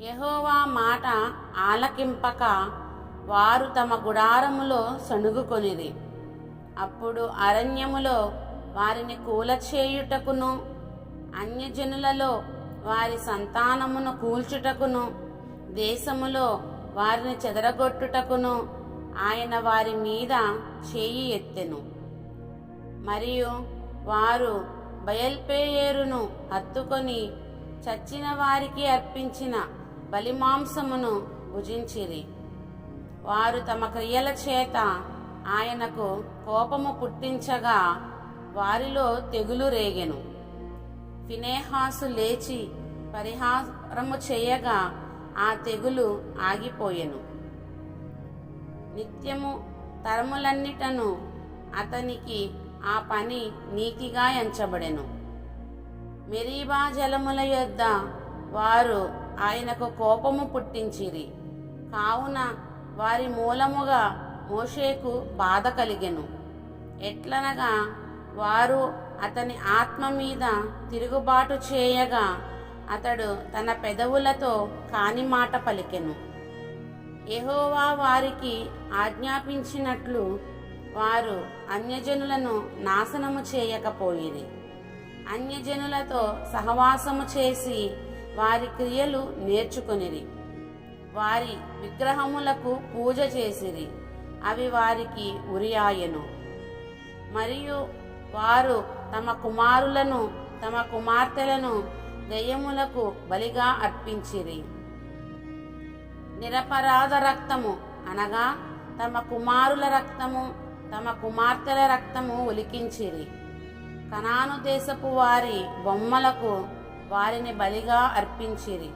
యహోవా మాట ఆలకింపక వారు తమ గుడారములో సణుగుకొనిది అప్పుడు అరణ్యములో వారిని కూలచేయుటకును అన్యజనులలో వారి సంతానమును కూల్చుటకును దేశములో వారిని చెదరగొట్టుటకును ఆయన వారి మీద చేయి ఎత్తెను. మరియు వారు బయల్పేయేరును హత్తుకొని చచ్చిన వారికి అర్పించిన బలిమాంసమును భుజించిరి. వారు తమ క్రియల చేత ఆయనకు కోపము పుట్టించగా వారిలో తెగులు రేగెను. ఫినేహాసు లేచి పరిహారము చేయగా ఆ తెగులు ఆగిపోయెను. నిత్యము తరములన్నిటను అతనికి ఆ పని నీతిగా ఎంచబడెను. మెరీబా జలముల యొద్ద వారు ఆయనకు కోపము పుట్టించిరి. కావున వారి మూలముగా మోషేకు బాధ కలిగెను. ఎట్లనగా వారు అతని ఆత్మ మీద తిరుగుబాటు చేయగా అతడు తన పెదవులతో కాని మాట పలికెను. ఎహోవా వారికి ఆజ్ఞాపించినట్లు వారు అన్యజనులను నాశనము చేయకపోయిరి. అన్యజనులతో సహవాసము చేసి వారి క్రియలు నేర్చుకొనిరి. వారి విగ్రహములకు పూజ చేసిరి. అవి వారికి ఉరియాయెను. మరియు వారు తమ కుమారులను తమ కుమార్తెలను దయ్యములకు బలిగా అర్పించిరి. నిరపరాధ రక్తము అనగా తమ కుమారుల రక్తము తమ కుమార్తెల రక్తము ఒలికించిరి కనాను దేశపు వారి బొమ్మలకు వారిని బలిగా అర్పించిరి.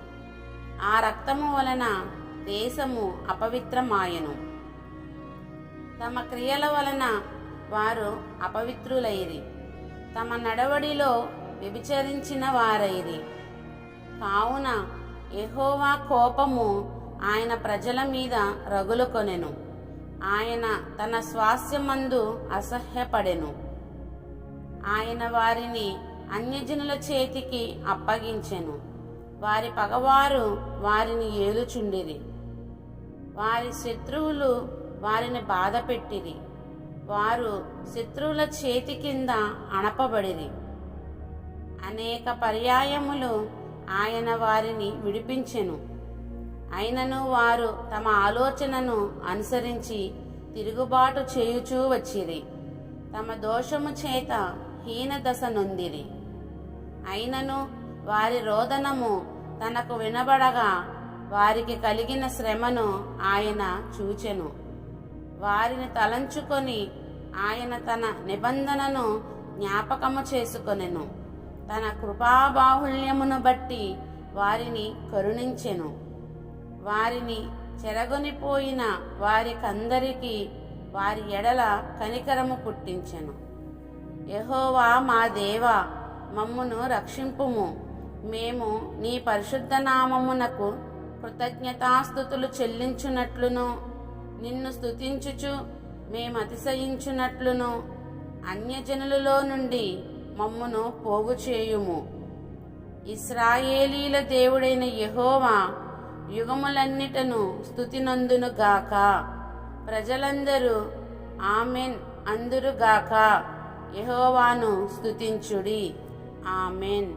ఆ రక్తము వలన దేశము అపవిత్రమాయెను. తమ క్రియల వలన వారు అపవిత్రులైరి. తమ నడవడిలో వ్యభిచరించిన వారైరి. కావున ఎహోవా కోపము ఆయన ప్రజల మీద రగులుకొనెను ఆయన తన స్వాస్యమందు అసహ్యపడెను. ఆయన వారిని అన్యజనుల చేతికి అప్పగించెను. వారి పగవారు వారిని ఏలుచుండిరి. వారి శత్రువులు వారిని బాధపెట్టిరి. వారు శత్రువుల చేతి కింద అణపబడిరి. అనేక పర్యాయములు ఆయన వారిని విడిపించెను. అయినను వారు తమ ఆలోచనను అనుసరించి తిరుగుబాటు చేయుచూ వచ్చిరి. తమ దోషము చేత హీనదశ నొందిరి. అయినను వారి రోదనము తనకు వినబడగా వారికి కలిగిన శ్రమను ఆయన చూచెను. వారిని తలంచుకొని ఆయన తన నిబంధనను జ్ఞాపకము చేసుకొనెను. తన కృపాబాహుళ్యమును బట్టి వారిని కరుణించెను. వారిని చెరగొనిపోయిన వారికందరికీ వారి ఎడల కనికరము పుట్టించెను. యహోవా మా దేవా మమ్మును రక్షింపుము. మేము నీ పరిశుద్ధ నామమునకు కృతజ్ఞతాస్థుతులు చెల్లించునట్లును. నిన్ను స్థుతించుచు మేము అతిశయించునట్లును. అన్యజనులలో నుండి మమ్మును పోగు చేయుము. ఇస్రాయేలీల దేవుడైన యహోవా యుగములన్నిటను స్థుతినందును గాక. ప్రజలందరూ ఆమెన్ అందురుగాక. యహోవాను స్థుతించుడి ఆమెన్